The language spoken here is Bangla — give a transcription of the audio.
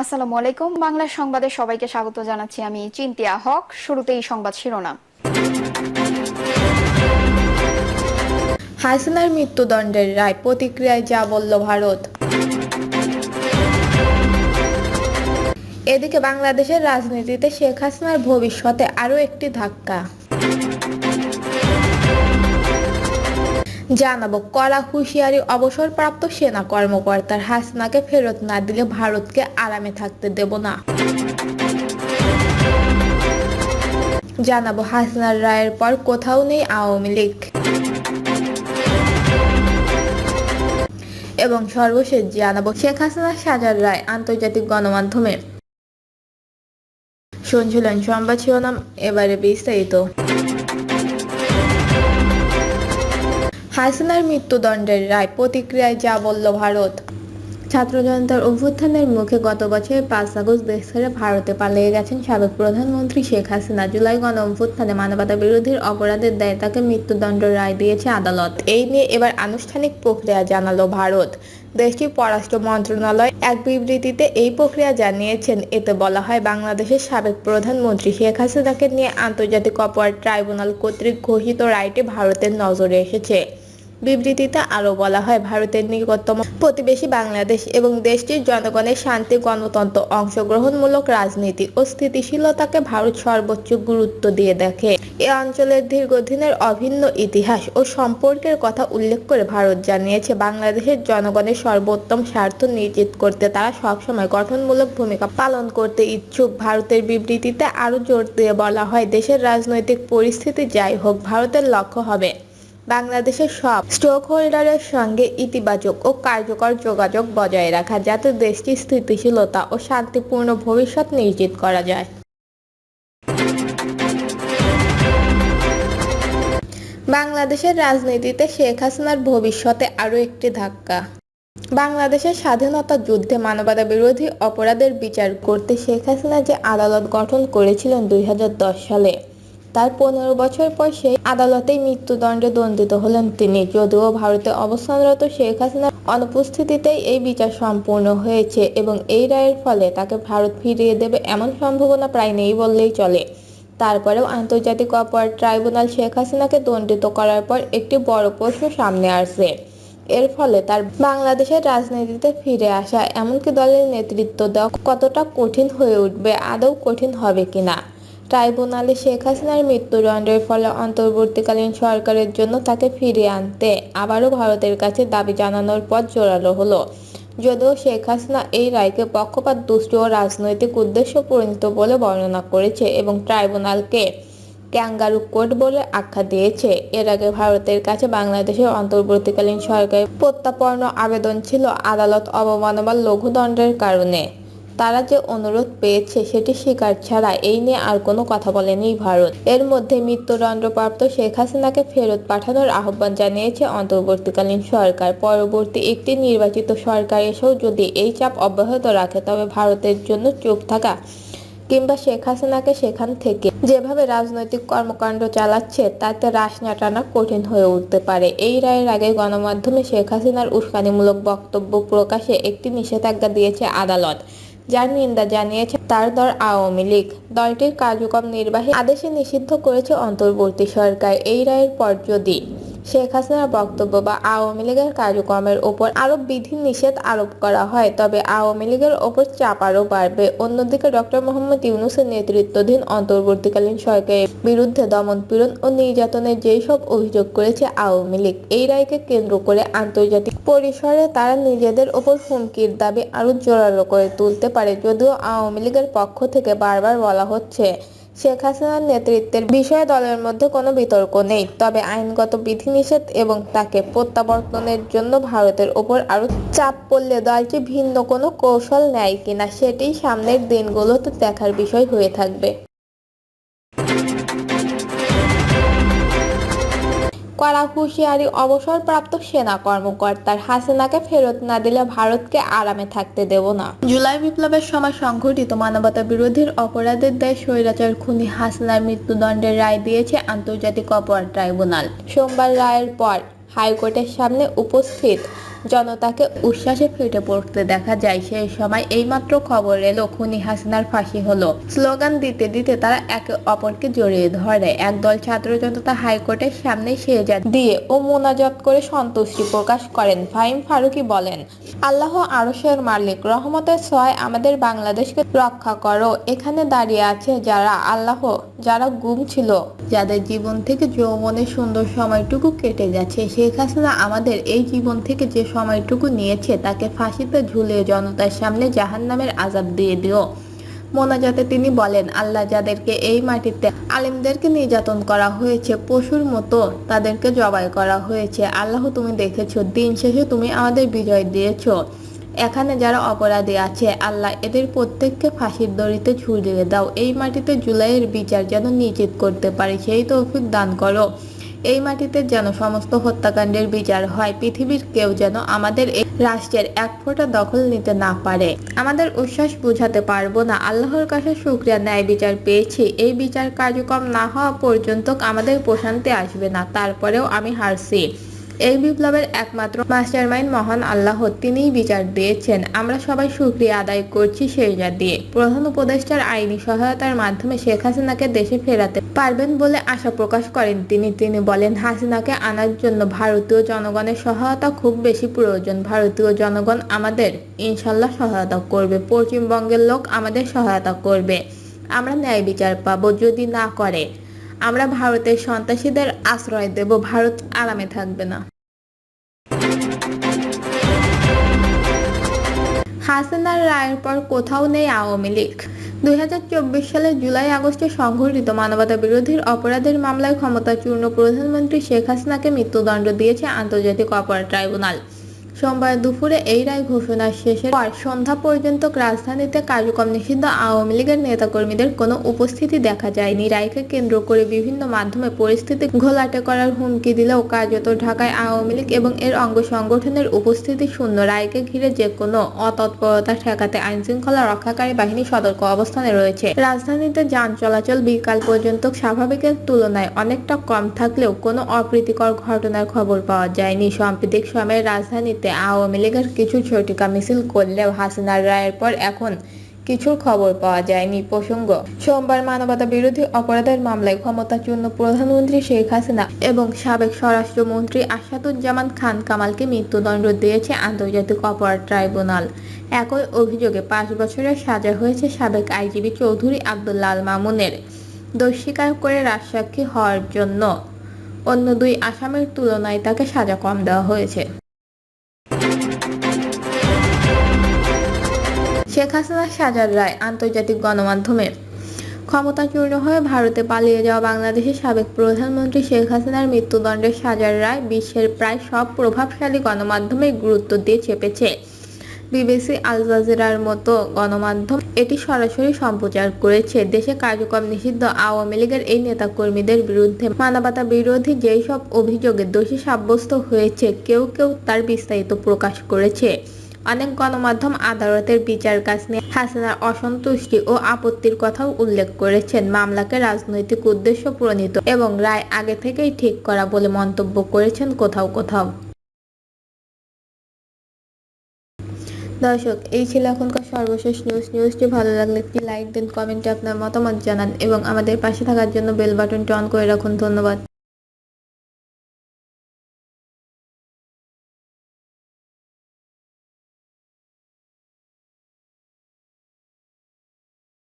আসসালামু আলাইকুম। বাংলা সংবাদে সবাইকে স্বাগত জানাচ্ছি আমি চিন্তিয়া হক। শুরুতেই সংবাদ শিরোনাম। হাসিনার মৃত্যুদণ্ডের রায় প্রতিক্রিয়ায় যা বলল ভারত। এদিকে বাংলাদেশের রাজনীতিতে শেখ হাসিনার ভবিষ্যতে আরও একটি ধাক্কা। জানাব, কড়া হুঁশিয়ারি অবসরপ্রাপ্ত সেনা কর্মকর্তার হাসিনাকে ফেরত না দিলে ভারতকে আরামে থাকতে দেব না। জানাব, হাসনার রায়ের পর কোথাও নেই আওয়ামী লীগ। এবং সর্বশেষ জানাব, শেখ হাসিনা সাজার রায় আন্তর্জাতিক গণমাধ্যমে শুনছিলেন সংবাদ শিরোনাম, এবারে বিস্তারিত। হাসিনার মৃত্যুদণ্ডের রায় প্রতিক্রিয়ায় যা বলল ভারত। ছাত্র জনতার অভ্যুত্থানের মুখে গত বছরের পাঁচ আগস্ট দেশ ছেড়ে ভারতে পালিয়ে গেছেন সাবেক প্রধানমন্ত্রী শেখ হাসিনা। জুলাই গণ অভ্যুত্থানে মানবতা বিরোধীর অপরাধের দায়ে তাকে মৃত্যুদণ্ড রায় দিয়েছে আদালত। এই নিয়ে এবার আনুষ্ঠানিক প্রক্রিয়া জানালো ভারত। দেশটির পররাষ্ট্র মন্ত্রণালয় এক বিবৃতিতে এই প্রক্রিয়া জানিয়েছেন। এতে বলা হয়, বাংলাদেশের সাবেক প্রধানমন্ত্রী শেখ হাসিনাকে নিয়ে আন্তর্জাতিক অপরাধ ট্রাইব্যুনাল কর্তৃক ঘোষিত রায়টি ভারতের নজরে এসেছে। বিবৃতিতে আরও বলা হয়, ভারতের নিকটতম প্রতিবেশী বাংলাদেশ এবং দেশটির জনগণের শান্তি, গণতন্ত্র, অংশগ্রহণমূলক রাজনীতি ও স্থিতিশীলতাকে ভারত সর্বোচ্চ গুরুত্ব দিয়ে দেখে। এ অঞ্চলের দীর্ঘদিনের অভিন্ন ইতিহাস ও সম্পর্কের কথা উল্লেখ করে ভারত জানিয়েছে, বাংলাদেশের জনগণের সর্বোত্তম স্বার্থ নিশ্চিত করতে তারা সবসময় গঠনমূলক ভূমিকা পালন করতে ইচ্ছুক। ভারতের বিবৃতিতে আরও জোর দিয়ে বলা হয়, দেশের রাজনৈতিক পরিস্থিতি যাই হোক, ভারতের লক্ষ্য হবে বাংলাদেশের সব স্টক হোল্ডারের সঙ্গে ইতিবাচক ও কার্যকর যোগাযোগ বজায় রাখা যাতে দেশটির স্থিতিশীলতা ও শান্তিপূর্ণ ভবিষ্যৎ নিশ্চিত করা যায়। বাংলাদেশের রাজনীতিতে শেখ হাসিনার ভবিষ্যতে আরও একটি ধাক্কা। বাংলাদেশের স্বাধীনতা যুদ্ধে মানবতা বিরোধী অপরাধের বিচার করতে শেখ হাসিনা যে আদালত গঠন করেছিলেন দুই হাজার দশ সালে তার পনেরো বছর পর সেই আদালতেই মৃত্যুদণ্ডে দণ্ডিত হলেন তিনি। যদিও ভারতে অবস্থানরত শেখ হাসিনার অনুপস্থিতিতেই এই বিচার সম্পূর্ণ হয়েছে এবং এই রায়ের ফলে তাকে ভারত ফিরিয়ে দেবে এমন সম্ভাবনা প্রায় নেই বললেই চলে। তারপরেও আন্তর্জাতিক অপরাধ ট্রাইব্যুনাল শেখ হাসিনাকে দণ্ডিত করার পর একটি বড় প্রশ্ন সামনে আসছে এর ফলে তার বাংলাদেশের রাজনীতিতে ফিরে আসা এমনকি দলের নেতৃত্ব দেওয়া কতটা কঠিন হয়ে উঠবে, আদৌ কঠিন হবে কিনা? ট্রাইব্যুনালে শেখ হাসিনার মৃত্যুদণ্ডের ফলে অন্তর্বর্তীকালীন সরকারের জন্য তাকে ফিরিয়ে আনতে আবারও ভারতের কাছে দাবি জানানোর পথ জোরালো হলো। যদিও শেখ হাসিনা এই রায়কে পক্ষপাত, দুষ্ট ও রাজনৈতিক উদ্দেশ্য পরিণত বলে বর্ণনা করেছে এবং ট্রাইব্যুনালকে ক্যাঙ্গারু কোর্ট বলে আখ্যা দিয়েছে। এর আগে ভারতের কাছে বাংলাদেশের অন্তর্বর্তীকালীন সরকারের প্রত্যাপর্ণ আবেদন ছিল আদালত অবমাননার লঘুদণ্ডের কারণে। তারা যে অনুরোধ পেয়েছে সেটি স্বীকার ছাড়া এই নিয়ে আর কোনো কথা বলেনি ভারত। এর মধ্যে মৃত্যুদণ্ডপ্রাপ্ত শেখ হাসিনাকে ফেরত পাঠানোর আহ্বান জানিয়েছে অন্তর্বর্তীকালীন সরকার। পরবর্তী একটি নির্বাচিত সরকার এসেও যদি এই চাপ অব্যাহত রাখে, তবে ভারতের জন্য চুপ থাকা কিংবা শেখ হাসিনাকে সেখান থেকে যেভাবে রাজনৈতিক কর্মকাণ্ড চালাচ্ছে, তাতে রাশ টানা কঠিন হয়ে উঠতে পারে। এই রায়ের আগে গণমাধ্যমে শেখ হাসিনার উস্কানিমূলক বক্তব্য প্রকাশে একটি নিষেধাজ্ঞা দিয়েছে আদালত। যার নিন্দা জানিয়েছে তার দল আওয়ামী লীগ। দলটির কার্যক্রম নির্বাহী আদেশে নিষিদ্ধ করেছে অন্তর্বর্তী সরকার। এই রায়ের পর যদি শেখ হাসিনার বক্তব্য বা আওয়ামী লীগের কার্যক্রমের ওপর আরও বিধি নিষেধ আরোপ করা হয়, তবে আওয়ামী লীগের ওপর চাপ আরও বাড়বে। অন্যদিকে ডক্টর মোহাম্মদ ইউনুসের নেতৃত্বাধীন অন্তর্বর্তীকালীন সরকারের বিরুদ্ধে দমনপীড়ন ও নির্যাতনের যেই সব অভিযোগ করেছে আওয়ামী লীগ, এই রায়কে কেন্দ্র করে আন্তর্জাতিক পরিসরে তারা নিজেদের ওপর হুমকির দাবি আরও জোরালো করে তুলতে পারে, যদিও আওয়ামী লীগের পক্ষ থেকে বারবার বলা হচ্ছে। শেখ হাসিনার নেতৃত্বের বিষয়ে দলের মধ্যে কোনো বিতর্ক নেই। তবে আইনগত বিধিনিষেধ এবং তাকে প্রত্যাবর্তনের জন্য ভারতের ওপর আরও চাপ পড়লে দলটি ভিন্ন কোনো কৌশল নেয় কিনা, সেটি সামনের দিনগুলোতে দেখার বিষয় হয়ে থাকবে। কড়া হুঁশিয়ারি অবসরপ্রাপ্ত সেনা কর্মকর্তার হাসিনাকে ফেরত না দিলে ভারতকে আরামে থাকতে দেব না। জুলাই বিপ্লবের সময় সংঘটিত মানবতা বিরোধীর অপরাধের দায় স্বৈরাচার খুনি হাসিনার মৃত্যুদণ্ডের রায় দিয়েছে আন্তর্জাতিক অপরাধ ট্রাইব্যুনাল। সোমবার রায়ের পর হাইকোর্টের সামনে উপস্থিত জনতাকে উচ্ছ্বাসে ফেটে পড়তে দেখা যায় সেই সময় এইমাত্র খবর এলো, খুনি হাসিনার ফাঁসি হলো। স্লোগান দিতে দিতে তারা একে অপরকে জড়িয়ে ধরে। একদল ছাত্র জনতা হাইকোর্টের সামনে সেজা দিয়ে ও মোনাজাত করে সন্তুষ্টি প্রকাশ করেন, ফাহিম ফারুকি বলেন। আল্লাহ আরশের মালিক, রহমতের ছয় আমাদের বাংলাদেশকে রক্ষা করো। এখানে দাঁড়িয়ে আছে যারা আল্লাহ, যারা গুম ছিল, যাদের জীবন থেকে যৌবনের সুন্দর সময়টুকু কেটে গেছে। শেখ হাসিনা আমাদের এই জীবন থেকে যে সময়টুকু নিয়েছে, তাকে ফাঁসিতে ঝুলিয়ে জনতার সামনে জাহান্নামের আজাব দিয়ে দিও মোনাজাতে তিনি বলেন, আল্লাহ যাদেরকে এই মাটিতে আলিমদেরকে নির্যাতন করা হয়েছে, পশুর মতো তাদেরকে জবাই করা হয়েছে। আল্লাহ, তুমি দেখেছ, দিন শেষে তুমি আমাদের বিজয় দিয়েছ। এখানে যারা অপরাধী আছে, আল্লাহ এদের প্রত্যেককে ফাঁসির দড়িতে ঝুলিয়ে দাও। এই মাটিতে জুলাইয়ের বিচার যেন নিশ্চিত করতে পারে, সেই তৌফিক দান করো। এই মাটিতে যেন সমস্ত হত্যাকাণ্ডের বিচার হয়, পৃথিবীর কেউ যেন আমাদের এই রাষ্ট্রের এক ফোঁটা দখল নিতে না পারে। আমাদের উচ্ছ্বাস বুঝাতে পারব না। আল্লাহর কাছে শুক্রিয়া ন্যায় বিচার পেয়েছি। এই বিচার কার্যক্রম না হওয়া পর্যন্ত আমাদের প্রশান্তি আসবে না। তারপরেও আমি হারছি। এই বিপ্লবের একমাত্র মাস্টারমাইন্ড মহান আল্লাহ তিনিই বিচার দিয়েছেন। আমরা সবাই সুক্রিয়া আদায় করছি সেজা দিয়ে প্রধান উপদেষ্টার আইনি সহায়তার মাধ্যমে শেখ হাসিনাকে দেশে ফেরাতে পারবেন বলে আশা প্রকাশ করেন তিনি। তিনি বলেন, হাসিনাকে আনার জন্য ভারতীয় জনগণের সহায়তা খুব বেশি প্রয়োজন। ভারতীয় জনগণ আমাদের ইনশাল্লাহ সহায়তা করবে। পশ্চিমবঙ্গের লোক আমাদের সহায়তা করবে। আমরা ন্যায় বিচার পাবো যদি না করে। আমরা ভারতের সন্ত্রাসীদের আশ্রয় দেব, ভারত আরামে থাকবে না। হাসিনার রায়ের পর কোথাও নেই আওয়ামী লীগ। দুই সালের জুলাই আগস্টে সংঘটিত মানবতা বিরোধীর অপরাধের মামলায় ক্ষমতাচূর্ণ প্রধানমন্ত্রী শেখ হাসিনাকে মৃত্যুদণ্ড দিয়েছে আন্তর্জাতিক অপরাধ ট্রাইব্যুনাল। সোমবার দুপুরে এই রায় ঘোষণা শেষের পর সন্ধ্যা পর্যন্ত রাজধানীতে কার্যক্রম নিষিদ্ধ আওয়ামী লীগের নেতাকর্মীদের কোনো উপস্থিতি দেখা যায়নি। রায়কে কেন্দ্র করে বিভিন্ন মাধ্যমে পরিস্থিতি ঘোলাটে করার হুমকি দিলেও কার্যত ঢাকায় আওয়ামী লীগ এবং এর অঙ্গ সংগঠনের উপস্থিতি শূন্য। রায়কে ঘিরে যে কোনো অতৎপরতা ঠেকাতে আইন শৃঙ্খলা রক্ষাকারী বাহিনী সতর্ক অবস্থানে রয়েছে। রাজধানীতে যান চলাচল বিকাল পর্যন্ত স্বাভাবিকের তুলনায় অনেকটা কম থাকলেও কোনো অপ্রীতিকর ঘটনার খবর পাওয়া যায়নি। সাম্প্রতিক সময়ে রাজধানীতে আওয়ামী লীগের কিছু ঝটিকা মিছিল করলেও হাসিনার রায়ের পর এখন কিছুর খবর পাওয়া যায়নি প্রসঙ্গ। সোমবার মানবতা বিরোধী অপরাধের মামলায় ক্ষমতাচূর্ণ প্রধানমন্ত্রী শেখ হাসিনা এবং সাবেক স্বরাষ্ট্রমন্ত্রী আসাদুজ্জামান খান কামালকে মৃত্যুদণ্ড দিয়েছে আন্তর্জাতিক অপরাধ ট্রাইব্যুনাল। একই অভিযোগে পাঁচ বছরের সাজা হয়েছে সাবেক আইজিবি চৌধুরী আব্দুল্লাহ আল মামুনের। দোষ স্বীকার করে রাজসাক্ষী হওয়ার জন্য অন্য দুই আসামের তুলনায় তাকে সাজা কম দেওয়া হয়েছে। শেখ হাসিনার সাজার রায় আন্তর্জাতিক গণমাধ্যমে ক্ষমতাচূর্ণ হয়ে ভারতে পালিয়ে যাওয়া বাংলাদেশের সাবেক প্রধানমন্ত্রী শেখ হাসিনার মৃত্যুদণ্ডের সাজার রায় বিশ্বের প্রায় সব প্রভাবশালী গণমাধ্যমে গুরুত্ব দিয়ে চেপেছে। বিবিসি আল জাজিরার মতো গণমাধ্যম এটি সরাসরি সম্প্রচার করেছে। দেশে কার্যক্রম নিষিদ্ধ আওয়ামী লীগের এই নেতাকর্মীদের বিরুদ্ধে মানবতা বিরোধী যেই সব অভিযোগে দোষী সাব্যস্ত হয়েছে, কেউ কেউ তার বিস্তারিত প্রকাশ করেছে। অনেক গণমাধ্যম আদালতের বিচার কাজ নিয়ে হাসিনার অসন্তুষ্টি ও আপত্তির কথাও উল্লেখ করেছেন। মামলাকে রাজনৈতিক উদ্দেশ্য প্রণীত এবং রায় আগে থেকেই ঠিক করা বলে মন্তব্য করেছেন কোথাও কোথাও। দর্শক, এই ছিল এখনকার সর্বশেষ নিউজ নিউজটি ভালো লাগলে একটি লাইক দিন কমেন্টে আপনার মতামত জানান এবং আমাদের পাশে থাকার জন্য বেল বাটনটি অন করে রাখুন। ধন্যবাদ।